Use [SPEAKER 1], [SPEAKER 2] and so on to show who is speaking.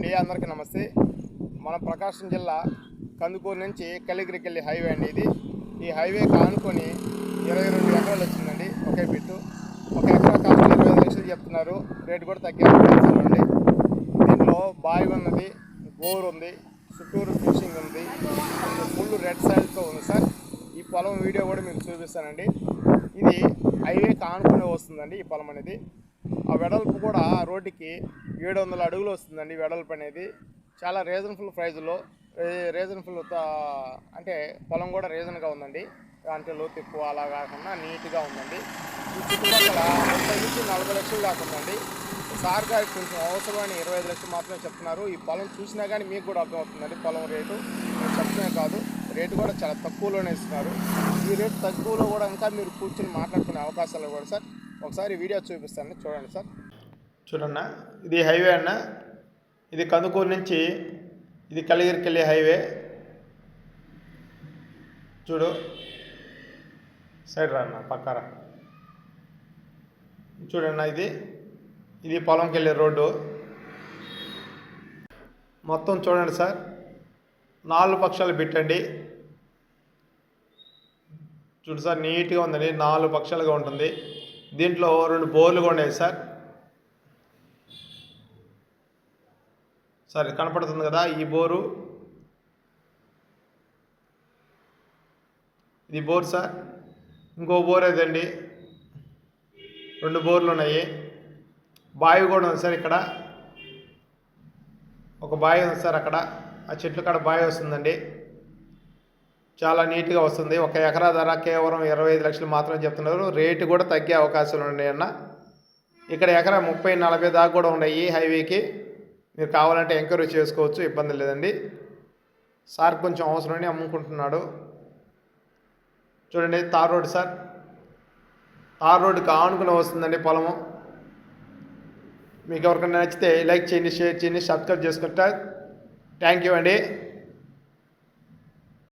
[SPEAKER 1] అండి అందరికీ నమస్తే. మన ప్రకాశం జిల్లా కందుకూరు నుంచి కలిగిరికెళ్ళి హైవే అండి ఇది. ఈ హైవే కానుకొని ఇరవై రెండు ఎకరాలు వచ్చిందండి ఒకే బిట్టు. ఒక ఎకరా కాస్ట్ ఇరవై ఐదు లక్షలు చెప్తున్నారు. రేటు కూడా తగ్గే దీంట్లో బావి ఉన్నది బోర్ ఉంది చుట్టూరు ఫిషింగ్ ఉంది. ఫుల్ రెడ్ సైడ్తో ఉంది సార్. ఈ పొలం వీడియో కూడా మీకు చూపిస్తానండి. ఇది హైవే కానుకొని వస్తుందండి ఈ పొలం అనేది. ఆ వెడల్పు కూడా రోడ్డుకి ఏడు వందల అడుగులు వస్తుందండి వెడల్పు అనేది. చాలా రీజనబుల్ ప్రైజ్లో రీజనబుల్ అంటే పొలం కూడా రీజన్గా ఉందండి. అంటే లోతు ఎక్కువ అలా కాకుండా నీట్గా ఉందండి. చుట్టుపక్కల ముప్పై నుంచి నలభై లక్షలు దాకా ఉందండి. సార్ గారికి కొంచెం అవసరమైన ఇరవై ఐదు లక్షలు మాత్రమే చెప్తున్నారు. ఈ పొలం చూసినా కానీ మీకు కూడా అర్థమవుతుందండి పొలం రేటు. నేను చెప్తూనే కాదు రేటు కూడా చాలా తక్కువలోనే ఇస్తున్నారు. ఈ రేటు తక్కువలో కూడా ఇంకా మీరు కూర్చొని మాట్లాడుకునే అవకాశాలు కూడా సార్. ఒకసారి వీడియో చూపిస్తాను. చూడండి సార్. చూడన్నా ఇది హైవే అన్న. ఇది కందుకూరు నుంచి ఇది కలిగిరికి వెళ్ళే హైవే చూడు. సైడ్ రా అన్న పక్కరా. చూడన్న ఇది. ఇది పొలంకి వెళ్ళే రోడ్డు. మొత్తం చూడండి సార్. నాలుగు పక్షాలు పెట్టండి. చూడు సార్ నీట్గా ఉందండి. నాలుగు పక్షాలుగా ఉంటుంది. దీంట్లో రెండు బోర్లు కూడా ఉన్నాయి సార్. సార్ కనపడుతుంది కదా ఈ బోరు. ఇది బోర్ సార్. ఇంకో బోర్ అదండి రెండు బోర్లు ఉన్నాయి. బావి కూడా ఉంది సార్ ఇక్కడ. ఒక బావి ఉంది సార్ అక్కడ. ఆ చెట్లు కాడ బావి వస్తుందండి. చాలా నీట్గా వస్తుంది. ఒక ఎకరా ధర కేవలం ఇరవై ఐదు లక్షలు మాత్రమే చెప్తున్నారు. రేటు కూడా తగ్గే అవకాశాలు ఉన్నాయి అన్న. ఇక్కడ ఎకరా ముప్పై నలభై దాకా కూడా ఉన్నాయి హైవేకి. మీరు కావాలంటే ఎంక్వైరీ చేసుకోవచ్చు ఇబ్బంది లేదండి. సార్ కొంచెం అవసరమని అమ్ముకుంటున్నాడు. చూడండి తార్ రోడ్ సార్. తార్ రోడ్డుకి ఆనుకుని వస్తుందండి పొలము. మీకు ఎవరికైనా నచ్చితే లైక్ చేయండి షేర్ చేయండి సబ్స్క్రైబ్ చేసుకుంటా. థ్యాంక్ యూ అండి.